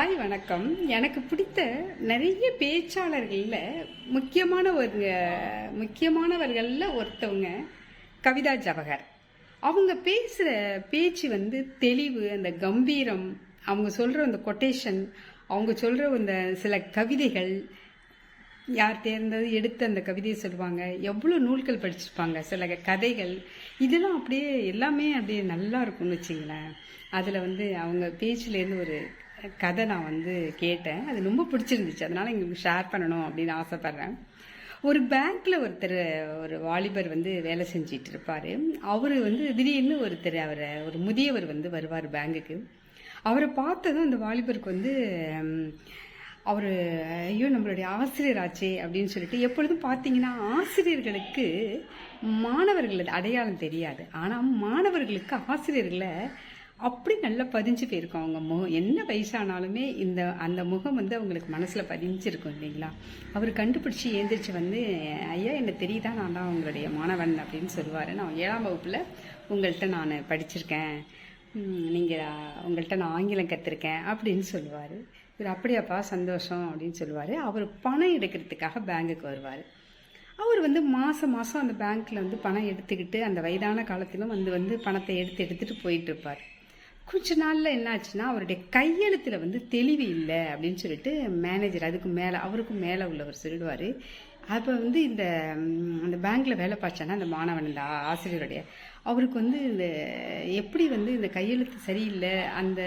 Hi வணக்கம். எனக்கு பிடித்த நிறைய பேச்சாளர்களில் முக்கியமான ஒரு முக்கியமானவர்களில் ஒருத்தவங்க கவிதா ஜவஹர். அவங்க பேசுகிற பேச்சு வந்து தெளிவு அந்த கம்பீரம் அவங்க சொல்கிற அந்த கொட்டேஷன் அவங்க சொல்கிற அந்த சில கவிதைகள் யார் தேர்ந்தது எடுத்து அந்த கவிதையை சொல்லுவாங்க எவ்வளோ நூல்கள் படிச்சிருப்பாங்க சில கதைகள் இதெல்லாம் அப்படியே எல்லாமே அப்படியே நல்லா இருக்கும்னு வச்சிங்களேன். அதில் வந்து அவங்க பேச்சிலேருந்து ஒரு கதை நான் வந்து கேட்டேன். அது ரொம்ப பிடிச்சிருந்துச்சு. அதனால் எங்களுக்கு ஷேர் பண்ணணும் அப்படின்னு ஆசைப்பட்றேன். ஒரு பேங்க்கில் ஒருத்தர் ஒரு வாலிபர் வந்து வேலை செஞ்சிட்டு இருப்பார். அவர் வந்து திடீர்னு ஒருத்தர் அவரை ஒரு முதியவர் வந்து வருவார் பேங்குக்கு அவரை பார்த்ததும் அந்த வாலிபருக்கு வந்து அவர் ஐயோ நம்மளுடைய ஆசிரியர் ஆச்சே அப்படின்னு சொல்லிட்டு எப்பொழுதும் பார்த்தீங்கன்னா ஆசிரியர்களுக்கு மாணவர்களது அடையாளம் தெரியாது. ஆனால் மாணவர்களுக்கு ஆசிரியர்களை அப்படி நல்லா பதிஞ்சு போயிருக்கும் அவங்க முகம். என்ன வயசானாலுமே இந்த அந்த முகம் வந்து அவங்களுக்கு மனசில் பதிஞ்சிருக்கும் இல்லைங்களா? அவர் கண்டுபிடிச்சி ஏந்திரிச்சு வந்து ஐயா என்ன தெரியுதா? நான் தான் உங்களுடைய மாணவன் அப்படின்னு சொல்லுவார். நான் ஏழாம் வகுப்பில் உங்கள்கிட்ட நான் படிச்சிருக்கேன். நீங்கள் உங்கள்கிட்ட நான் ஆங்கிலம் கற்றுருக்கேன் அப்படின்னு சொல்லுவார். இவர் அப்படியாப்பா சந்தோஷம் அப்படின்னு சொல்லுவார். அவர் பணம் எடுக்கிறதுக்காக பேங்குக்கு வருவார். அவர் வந்து மாதம் மாதம் அந்த பேங்க்கில் வந்து பணம் எடுத்துக்கிட்டு அந்த வயதான காலத்திலும் வந்து வந்து பணத்தை எடுத்து எடுத்துகிட்டு போயிட்டுருப்பார் கொஞ்ச நாளில் என்னாச்சுன்னா அவருடைய கையெழுத்தில் வந்து தெளிவு இல்லை அப்படின்னு சொல்லிட்டு மேனேஜர் அதுக்கு மேலே அவருக்கும் மேலே உள்ளவர் சொல்லிடுவார். அப்போ வந்து இந்த அந்த பேங்க்கில் வேலை பார்த்தானா அந்த மாணவன் இந்த ஆசிரியருடைய அவருக்கு வந்து இந்த எப்படி வந்து இந்த கையெழுத்து சரியில்லை அந்த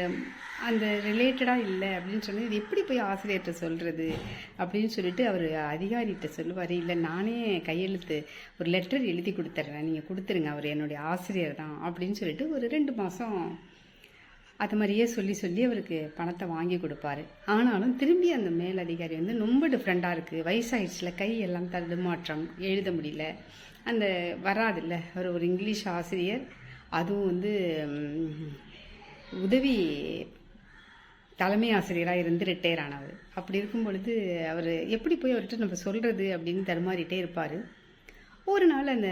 அந்த ரிலேட்டடாக இல்லை அப்படின்னு சொன்னது இது எப்படி போய் ஆசிரியர்கிட்ட சொல்கிறது அப்படின்னு சொல்லிட்டு அவர் அதிகாரிகிட்ட சொல்லுவார். இல்லை நானே கையெழுத்து ஒரு லெட்டர் எழுதி கொடுத்துட்றேன் நீங்கள் கொடுத்துருங்க அவர் என்னுடைய ஆசிரியர் தான். அப்படின்னு சொல்லிட்டு ஒரு ரெண்டு மாதம் அது மாதிரியே சொல்லி சொல்லி அவருக்கு பணத்தை வாங்கி கொடுப்பாரு. ஆனாலும் திரும்பி அந்த மேலதிகாரி வந்து ரொம்ப டிஃப்ரெண்ட்டாக இருக்குது வயசாகிடுச்சில் கையெல்லாம் தடுமாற்றம் எழுத முடியல. அந்த வராதுல்ல அவர் ஒரு இங்கிலீஷ் ஆசிரியர். அதுவும் வந்து உதவி தலைமை ஆசிரியராக இருந்து ரிட்டையர் ஆனவர் அப்படி இருக்கும் பொழுது அவர் எப்படி போய் அவர்கிட்ட நம்ம சொல்கிறது அப்படின்னு தருமாறிட்டே இருப்பார். ஒரு நாள் அந்த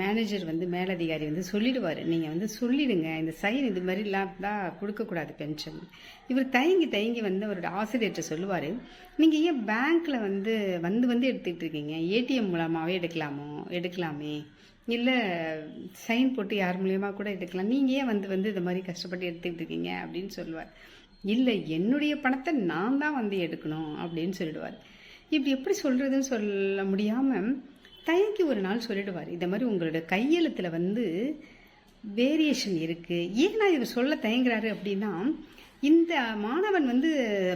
மேனேஜர் வந்து மேலதிகாரி வந்து சொல்லிடுவார். நீங்கள் வந்து சொல்லிடுங்க. இந்த சைன் இது மாதிரிலாம் தான் கொடுக்கக்கூடாது பென்ஷன் இவர் தயங்கி தயங்கி வந்து அவரோட ஆசிரியர்கிட்ட சொல்லுவார். நீங்கள் ஏன் பேங்க்கில் வந்து வந்து வந்து எடுத்துக்கிட்டு இருக்கீங்க? ஏடிஎம் மூலமாகவே எடுக்கலாமோ? எடுக்கலாமே? இல்லை சைன் போட்டு யார் மூலியமாக கூட எடுக்கலாம்? நீங்கள் ஏன் வந்து வந்து இந்த மாதிரி கஷ்டப்பட்டு எடுத்துக்கிட்டு இருக்கீங்க? அப்படின்னு சொல்லுவார். இல்லை என்னுடைய பணத்தை நான் தான் வந்து எடுக்கணும் அப்படின்னு சொல்லிடுவார். இப்படி எப்படி சொல்கிறதுன்னு சொல்ல முடியாமல் தயங்கி ஒரு நாள் சொல்லிடுவார். இந்த மாதிரி உங்களோட கையெழுத்தில் வந்து வேரியேஷன் இருக்குது ஏன்னா இவர் சொல்ல தயங்குறாரு அப்படின்னா இந்த மாணவன் வந்து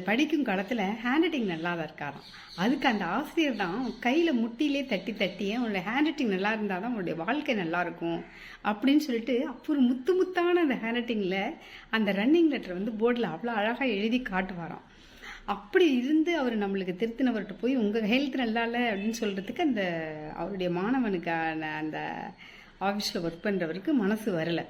படிக்கும் காலத்தில் ஹேண்ட் ரைட்டிங் நல்லா தான் இருக்காராம். அதுக்கு அந்த ஆசிரியர் தான் கையில் முட்டிலே தட்டி தட்டி உன்னோட ஹேண்ட் ரைட்டிங் நல்லா இருந்தால் தான் அவனுடைய வாழ்க்கை நல்லா இருக்கும்? அப்படின்னு சொல்லிட்டு அப்போ ஒரு முத்து முத்தான அந்த ஹேண்ட் ரைட்டிங்கில் அந்த ரன்னிங் லெட்டர் வந்து போர்டில் அவ்வளோ அழகாக எழுதி காட்டுவாராம். அப்படி இருந்து அவர் நம்மளுக்கு திருத்தினவர்கிட்ட போய் உங்கள் ஹெல்த் நல்லா இல்லை அப்படின்னு சொல்கிறதுக்கு அந்த அவருடைய மாணவனுக்கான அந்த ஆஃபீஸில் ஒர்க் பண்ணுறவருக்கு மனசு வரலை.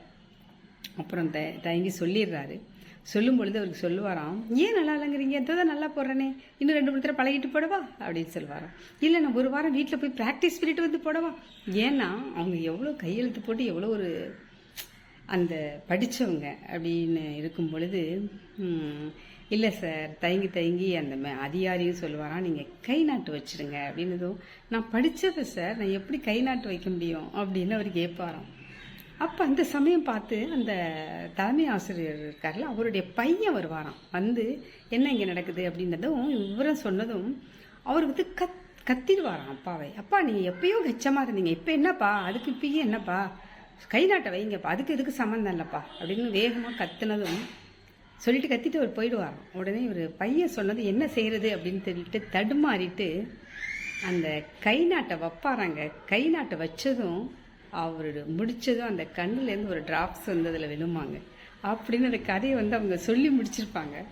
அப்புறம் த தயங்கி சொல்லிடுறாரு. சொல்லும் பொழுது அவருக்கு சொல்லுவாராம் ஏன் நல்லா இல்லைங்கிறீங்க? எதோ தான் நல்லா போடுறேனே. இன்னும் ரெண்டு மூணு தடவை பழகிட்டு போடவா? அப்படின்னு சொல்லுவாராம். இல்லை நான் ஒரு வாரம் வீட்டில் போய் ப்ராக்டிஸ் பண்ணிட்டு வந்து போடவா? ஏன்னா அவங்க எவ்வளோ கையெழுத்து போட்டு எவ்வளோ ஒரு அந்த படித்தவங்க அப்படின்னு இருக்கும் பொழுது இல்லை சார் தயங்கி தயங்கி அந்த அதிகாரியும் சொல்லுவாராம் நீங்கள் கை நாட்டு வச்சிடுங்க அப்படின்னதும் நான் படித்தது சார் நான் எப்படி கை நாட்டு வைக்க முடியும்? அப்படின்னு அவர் கேட்பாராம். அப்போ அந்த சமயம் பார்த்து அந்த தலைமை ஆசிரியர் இருக்கார்ல அவருடைய பையன் வருவாராம் வந்து என்ன இங்கே நடக்குது? அப்படின்றதும் விவரம் சொன்னதும் அவர் வந்து கத் கத்திடுவாராம் அப்பாவை. அப்பா நீங்கள் எப்பயோ கச்சமாக இருந்தீங்க இப்போ என்னப்பா? அதுக்கு இப்பயே என்னப்பா? கை நாட்டை வைங்கப்பா. அதுக்கு இதுக்கு சம்மந்தம் இல்லைப்பா. அப்படின்னு வேகமாக கத்துனதும் சொல்லிட்டு கத்திட்டு அவர் போயிடுவார் உடனே இவர் பையன் சொன்னது என்ன செய்கிறது அப்படின்னு சொல்லிட்டு தடுமாறிட்டு அந்த கை நாட்டை வைப்பாராங்க. கை நாட்டை வச்சதும் அவர் முடிச்சதும் அந்த கண்ணுலேருந்து ஒரு ட்ராப்ஸ் வந்து அதில் விழுமாங்க. அப்படின்னு அந்த கதையை வந்து அவங்க சொல்லி முடிச்சிருப்பாங்க.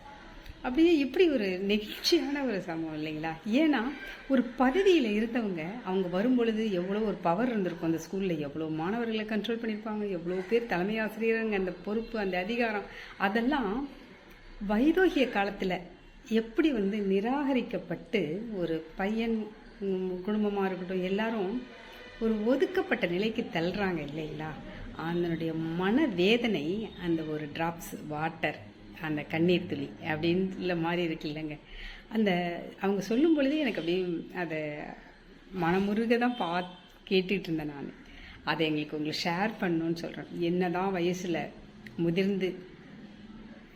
அப்படியே இப்படி ஒரு நெகிழ்ச்சியான ஒரு சம்பவம் இல்லைங்களா? ஏன்னா ஒரு பதவியில் இருந்தவங்க அவங்க வரும்பொழுது எவ்வளோ ஒரு பவர் இருந்திருக்கும் அந்த ஸ்கூலில் எவ்வளோ மாணவர்களை கண்ட்ரோல் பண்ணியிருப்பாங்க எவ்வளோ பேர் தலைமை ஆசிரியருங்க அந்த பொறுப்பு அந்த அதிகாரம். அதெல்லாம் வைரோகிய காலத்தில் எப்படி வந்து நிராகரிக்கப்பட்டு ஒரு பையன் குடும்பமாக இருக்கட்டும் எல்லாரும் ஒரு ஒதுக்கப்பட்ட நிலைக்கு தள்ளுறாங்க இல்லைங்களா? அதனுடைய மன வேதனை அந்த ஒரு ட்ராப்ஸ் வாட்டர் அந்த கண்ணீர் துளி அப்படின்ற மாதிரி இருக்கு இல்லைங்க. அந்த அவங்க சொல்லும் பொழுதே எனக்கு அப்படியே அதை மனமுருக தான் பா கேட்டுட்டு இருந்தேன் நான். அதை எங்களுக்கு உங்களுக்கு ஷேர் பண்ணணும்னு சொல்கிறேன் என்னதான் வயசில் முதிர்ந்து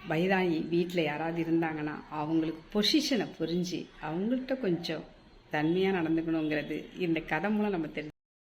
வயதாகி வீட்டில் யாராவது இருந்தாங்கன்னா அவங்களுக்கு பொசிஷனை புரிஞ்சு அவங்கள்ட்ட கொஞ்சம் தன்மையாக நடந்துக்கணுங்கிறது இந்த கதை மூலம் நம்ம தெரிஞ்சு